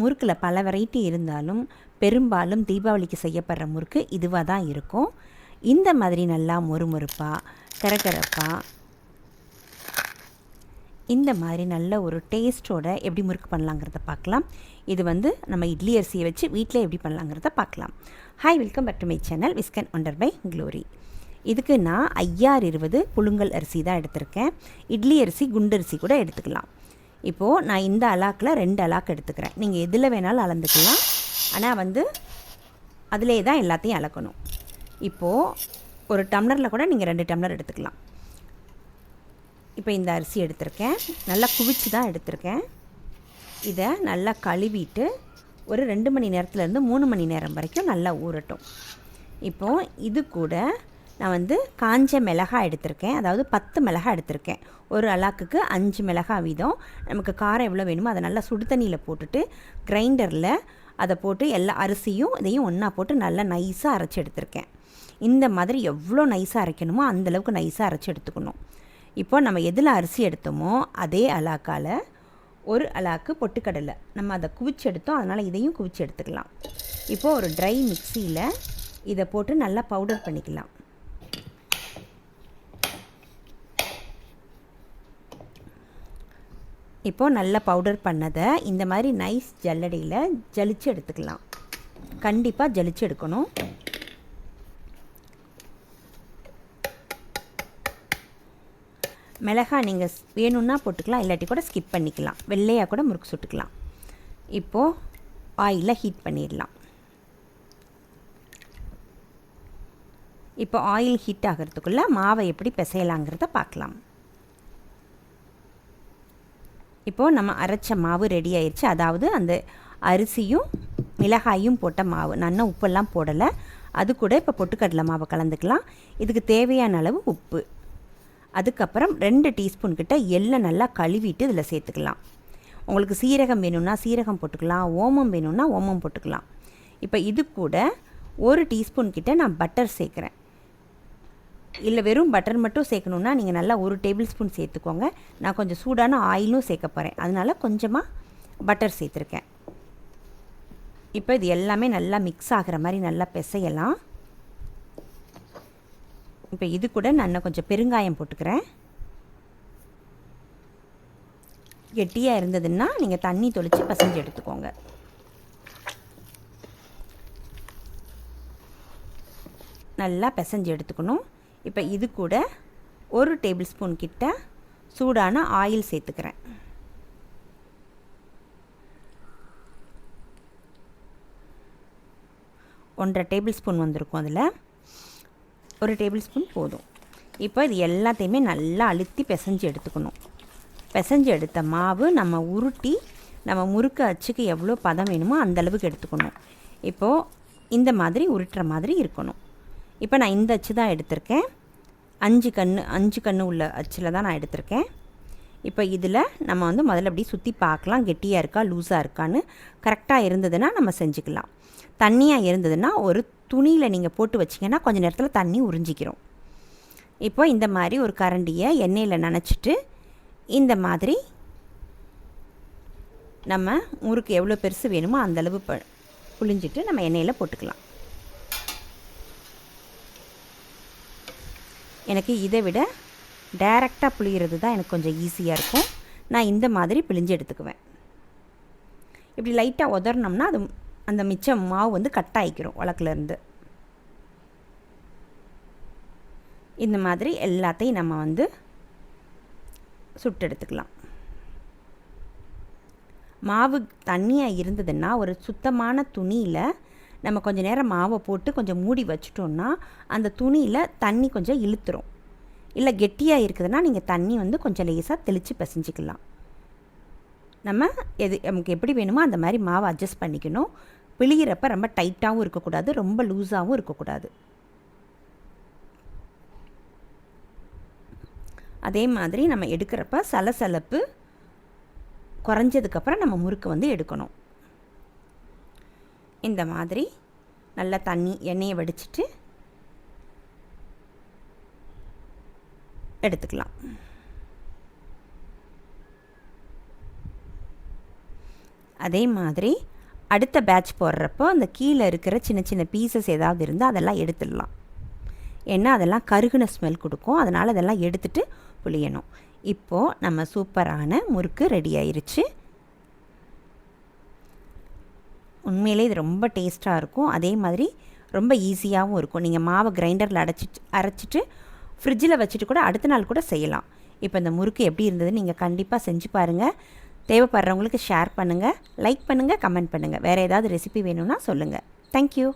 முறுக்கில் பல வெரைட்டி இருந்தாலும் பெரும்பாலும் தீபாவளிக்கு செய்யப்படுற முறுக்கு இதுவாக தான் இருக்கும். இந்த மாதிரி நல்லா மொறுமொறுப்பாக கரகரப்பாக இந்த மாதிரி நல்ல ஒரு டேஸ்ட்டோட எப்படி முறுக்கு பண்ணலாங்கிறத பார்க்கலாம். இது வந்து நம்ம இட்லி அரிசியை வச்சு வீட்டில் எப்படி பண்ணலாங்கிறத பார்க்கலாம். Hi welcome back to my channel விஸ்கன் wonder by glory இதுக்கு நான் ஐயாறு இருபது புழுங்கல் அரிசி தான் எடுத்திருக்கேன். இட்லி அரிசி குண்டரிசி கூட எடுத்துக்கலாம். இப்போது நான் இந்த அலாக்கில் ரெண்டு அலாக்கு எடுத்துக்கிறேன். நீங்கள் எதில் வேணாலும் அளந்துக்கலாம். ஆனால் வந்து அதிலே தான் எல்லாத்தையும் அளக்கணும். இப்போது ஒரு டம்ளரில் கூட நீங்கள் ரெண்டு டம்ளர் எடுத்துக்கலாம். இப்போ இந்த அரிசி எடுத்திருக்கேன். நல்லா குவிச்சு தான் எடுத்திருக்கேன். இதை நல்லா கழுவிட்டு ஒரு ரெண்டு மணி நேரத்துலேருந்து மூணு மணி நேரம் வரைக்கும் நல்லா ஊறட்டும். இப்போது இது கூட நான் வந்து காஞ்ச மிளகாய் எடுத்திருக்கேன். அதாவது பத்து மிளகாய் எடுத்திருக்கேன். ஒரு அலாக்குக்கு அஞ்சு மிளகாய் வீதம். நமக்கு காரம் எவ்வளோ வேணுமோ அதை நல்லா சுடு தண்ணியில் போட்டுட்டு கிரைண்டரில் அதை போட்டு எல்லா அரிசியும் இதையும் ஒன்றா போட்டு நல்லா நைஸாக அரைச்சி எடுத்திருக்கேன். இந்த மாதிரி எவ்வளோ நைஸாக அரைக்கணுமோ அந்தளவுக்கு நைஸாக அரைச்சி எடுத்துக்கணும். இப்போ நம்ம எதில் அரிசி எடுத்தோமோ அதே அலாக்கால் ஒரு அலாக்கு பொட்டுக்கடலை. நம்ம அதை குவிச்சு எடுத்தோம். அதனால் இதையும் குவிச்சு எடுத்துக்கலாம். இப்போது ஒரு ட்ரை மிக்சியில் இதை போட்டு நல்லா பவுடர் பண்ணிக்கலாம். இப்போது நல்லா பவுடர் பண்ணதை இந்த மாதிரி நைஸ் ஜல்லடியில் ஜலிச்சு எடுத்துக்கலாம். கண்டிப்பாக ஜலிச்சு எடுக்கணும். மிளகாய் நீங்கள் வேணும்னா போட்டுக்கலாம் இல்லாட்டி கூட ஸ்கிப் பண்ணிக்கலாம். வெள்ளையாக கூட முறுக்கு சுட்டுக்கலாம். இப்போது ஆயிலில் ஹீட் பண்ணிடலாம். இப்போ ஆயில் ஹீட் ஆகிறதுக்குள்ளே மாவை எப்படி பிசையலாங்கிறத பார்க்கலாம். இப்போது நம்ம அரைச்ச மாவு ரெடி ஆயிடுச்சு அதாவது அந்த அரிசியும் மிளகாயும் போட்ட மாவு. நான் உப்பெல்லாம் போடலை. அது கூட இப்போ பொட்டுக்கடலை மாவை கலந்துக்கலாம். இதுக்கு தேவையான அளவு உப்பு. அதுக்கப்புறம் ரெண்டு டீஸ்பூன் கிட்ட எள்ளை நல்லா கழுவிட்டு இதில் சேர்த்துக்கலாம். உங்களுக்கு சீரகம் வேணும்னா சீரகம் போட்டுக்கலாம். ஓமம் வேணும்னா ஓமம் போட்டுக்கலாம். இப்போ இது கூட ஒரு டீஸ்பூன் கிட்ட நான் பட்டர் சேர்க்குறேன். இல்லை வெறும் பட்டர் மட்டும் சேர்க்கணுன்னா நீங்கள் நல்லா ஒரு டேபிள் ஸ்பூன் சேர்த்துக்கோங்க. நான் கொஞ்சம் சூடான ஆயிலும் சேர்க்க போகிறேன் அதனால் கொஞ்சமாக பட்டர் சேர்த்துருக்கேன். இப்போ இது எல்லாமே நல்லா மிக்ஸ் ஆகிற மாதிரி நல்லா பிசையலாம். இப்போ இது கூட நான் கொஞ்சம் பெருங்காயம் போட்டுக்கிறேன். கெட்டியாக இருந்ததுன்னா நீங்கள் தண்ணி தொளித்து பசஞ்சு எடுத்துக்கோங்க. நல்லா பிசைஞ்சு எடுத்துக்கணும். இப்போ இது கூட ஒரு டேபிள் ஸ்பூன் கிட்ட சூடான ஆயில் சேர்த்துக்கிறேன். ஒன்றரை டேபிள் ஸ்பூன் வந்திருக்கும் அதில். ஒரு டேபிள் ஸ்பூன் போதும். இப்போ இது எல்லாத்தையுமே நல்லா அழுத்தி பிசைஞ்சு எடுத்துக்கணும். பிசைஞ்சு எடுத்த மாவு நம்ம உருட்டி நம்ம முறுக்கு அச்சுக்கு எவ்வளோ பதம் வேணுமோ அந்தளவுக்கு எடுத்துக்கணும். இப்போது இந்த மாதிரி உருட்டுற மாதிரி இருக்கணும். இப்போ நான் இந்த அச்சு தான் எடுத்திருக்கேன். அஞ்சு கன்று அஞ்சு கன்று உள்ள அச்சில் தான் நான் எடுத்திருக்கேன். இப்போ இதில் நம்ம வந்து முதல்ல அப்படி சுற்றி பார்க்கலாம். கெட்டியாக இருக்கா லூஸாக இருக்கான்னு கரெக்டாக இருந்ததுன்னா நம்ம செஞ்சுக்கலாம். தண்ணியாக இருந்ததுன்னா ஒரு துணியில் நீங்கள் போட்டு வச்சிங்கன்னா கொஞ்சம் நேரத்தில் தண்ணி உறிஞ்சிக்கிறோம் இப்போ இந்த மாதிரி ஒரு கரண்டியை எண்ணெயில் நனைச்சிட்டு இந்த மாதிரி நம்ம முறுக்கு எவ்வளோ பெருசு வேணுமோ அந்தளவு ப புளிஞ்சிட்டு நம்ம எண்ணெயில் போட்டுக்கலாம். எனக்கு இதை விட டைரெக்டாக புளிகிறது தான் எனக்கு கொஞ்சம் ஈஸியாக இருக்கும். நான் இந்த மாதிரி பிழிஞ்சு எடுத்துக்குவேன். இப்படி லைட்டாக உதறினோம்னா அது அந்த மிச்சம் மாவு வந்து கட் ஆகிக்கிறோம் உலக்கிலேருந்து இந்த மாதிரி எல்லாத்தையும் நம்ம வந்து சுட்டு எடுத்துக்கலாம். மாவு தண்ணியாக இருந்ததுன்னா ஒரு சுத்தமான துணியில் நம்ம கொஞ்சம் நேரம் மாவை போட்டு கொஞ்சம் மூடி வச்சுட்டோம்னா அந்த துணியில் தண்ணி கொஞ்சம் இழுத்துரும். இல்லை கெட்டியாக இருக்குதுன்னா நீங்கள் தண்ணி வந்து கொஞ்சம் லேசாக தெளித்து பிசைஞ்சிக்கலாம். நம்ம எது நமக்கு எப்படி வேணுமோ அந்த மாதிரி மாவை அட்ஜஸ்ட் பண்ணிக்கணும். பிழிகிறப்ப ரொம்ப டைட்டாகவும் இருக்கக்கூடாது ரொம்ப லூஸாகவும் இருக்கக்கூடாது. அதே மாதிரி நம்ம எடுக்கிறப்ப சலசலப்பு குறைஞ்சதுக்கப்புறம் நம்ம முறுக்கு வந்து எடுக்கணும். இந்த மாதிரி நல்லா தண்ணி எண்ணெயை வடிச்சிட்டு எடுத்துக்கலாம். அதே மாதிரி அடுத்த பேட்ச் போடுறப்போ அந்த கீழே இருக்கிற சின்ன சின்ன பீசஸ் ஏதாவது இருந்தால் அதெல்லாம் எடுத்துடலாம். ஏன்னா அதெல்லாம் கருகுன ஸ்மெல் கொடுக்கும். அதனால் அதெல்லாம் எடுத்துட்டு புளியணும் இப்போது நம்ம சூப்பரான முறுக்கு ரெடி ஆயிருச்சு. உண்மையிலே இது ரொம்ப டேஸ்ட்டாக இருக்கும். அதே மாதிரி ரொம்ப ஈஸியாகவும் இருக்கும். நீங்கள் மாவை கிரைண்டரில் அடைச்சிட்டு அரைச்சிட்டு ஃப்ரிட்ஜில் வச்சுட்டு கூட அடுத்த நாள் கூட செய்யலாம். இப்போ இந்த முறுக்கு எப்படி இருந்ததுன்னு நீங்கள் கண்டிப்பாக செஞ்சு பாருங்கள் தேவைப்படுறவங்களுக்கு ஷேர் பண்ணுங்கள் லைக் பண்ணுங்கள் கமெண்ட் பண்ணுங்கள் வேறு ஏதாவது ரெசிபி வேணும்னா சொல்லுங்கள் தேங்க்யூ